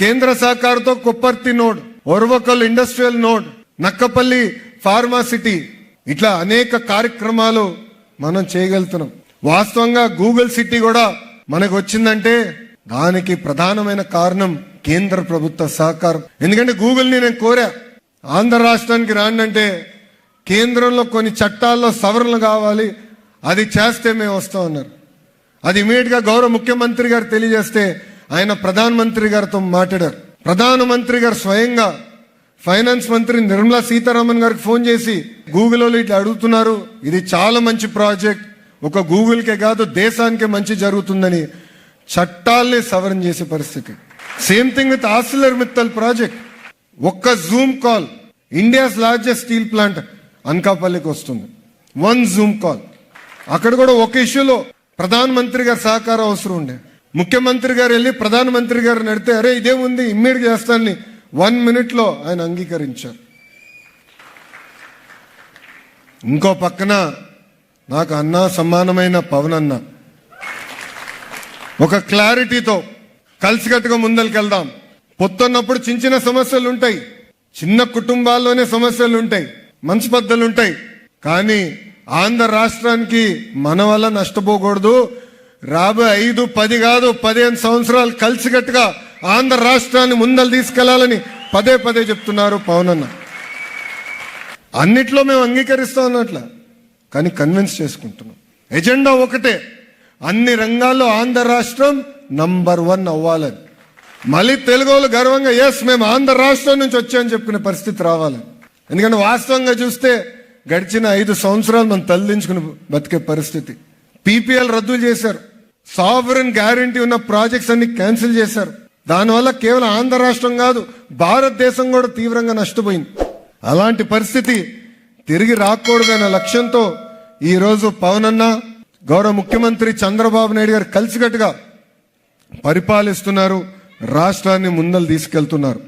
కేంద్ర సహకారంతో Kopparthi node Orvakal industrial node Nakkapalli pharma city. ఇట్లా అనేక కార్యక్రమాలు మనం చేయగలుగుతున్నాం. వాస్తవంగా గూగుల్ సిటీ కూడా మనకు వచ్చిందంటే దానికి ప్రధానమైన కారణం కేంద్ర ప్రభుత్వ సహకారం. ఎందుకంటే గూగుల్ని నేను కోరా. ఆంధ్ర రాష్ట్రానికి రానంటే కేంద్రంలో కొన్ని చట్టాల్లో సవరణలు కావాలి అది చేస్తే మేము వస్తాం అన్నారు అది ఇమీడియట్గా గౌరవ ముఖ్యమంత్రి గారు తెలియజేస్తే ఆయన ప్రధానమంత్రి గారితో మాట్లాడారు. ప్రధానమంత్రి గారు స్వయంగా ఫైనాన్స్ మంత్రి నిర్మలా సీతారామన్ గారికి ఫోన్ చేసి గూగుల్ వాళ్ళు ఇట్లా అడుగుతున్నారు. ఇది చాలా మంచి ప్రాజెక్ట్. ఒక గూగుల్కే కాదు దేశానికే మంచి జరుగుతుందని చట్టాల్ని సవరణ చేసే పరిస్థితి. Same thing with Arcelor Mittal project. ఒక్క zoom call India's largest steel plant అనకాపల్లికి వస్తుంది. One zoom call. అక్కడ కూడా ఒక ఇష్యూలో ప్రధానమంత్రి గారి సహకారం అవసరం ఉండే. ముఖ్యమంత్రి గారు వెళ్ళి ప్రధానమంత్రి గారు నడితే అరే ఇదేముంది? ఇమ్మీడియట్ చేస్తానని. వన్ మినిట్లో ఆయన అంగీకరించారు. ఇంకో పక్కన నాకు అన్న సమానమైన పవన్ అన్న. ఒక క్లారిటీతో కలిసికట్టుగా ముందరికెళ్దాం. పొత్తున్నప్పుడు చిన్న చిన్న సమస్యలు ఉంటాయి చిన్న కుటుంబాల్లోనే సమస్యలు ఉంటాయి మంచి పద్ధతులు ఉంటాయి కానీ ఆంధ్ర రాష్ట్రానికి మన వల్ల నష్టపోకూడదు. రాబోయే ఐదు పది కాదు పదిహేను సంవత్సరాలు కలిసికట్టుగా ఆంధ్ర రాష్ట్రాన్ని ముందలు తీసుకెళ్ళాలని పదే పదే చెప్తున్నారు పవన్ అన్న అన్నిట్లో మేము అంగీకరిస్తాం అన్నట్ల కానీ కన్విన్స్ చేసుకుంటున్నాం. ఎజెండా ఒకటే అన్ని రంగాల్లో ఆంధ్ర రాష్ట్రం నంబర్ వన్ అవ్వాలని. మళ్ళీ తెలుగు వాళ్ళు గర్వంగా ఎస్ మేము ఆంధ్ర రాష్ట్రం నుంచి వచ్చామని చెప్పుకునే పరిస్థితి రావాలి. ఎందుకంటే వాస్తవంగా చూస్తే గడిచిన ఐదు సంవత్సరాలు మనం తల్లించుకుని బతికే పరిస్థితి. పీపీఎల్ రద్దు చేశారు. సావరన్ గ్యారంటీ ఉన్న ప్రాజెక్ట్స్ అన్ని క్యాన్సిల్ చేశారు. దానివల్ల కేవలం ఆంధ్ర రాష్ట్రం కాదు భారతదేశం కూడా తీవ్రంగా నష్టపోయింది. అలాంటి పరిస్థితి తిరిగి రాకూడదనే లక్ష్యంతో ఈరోజు పవన్ అన్న గౌరవ ముఖ్యమంత్రి చంద్రబాబు నాయుడు గారు కలిసికట్టుగా పరిపాలిస్తున్నారు రాష్ట్రాన్ని ముందలు తీసుకెళ్తున్నారు.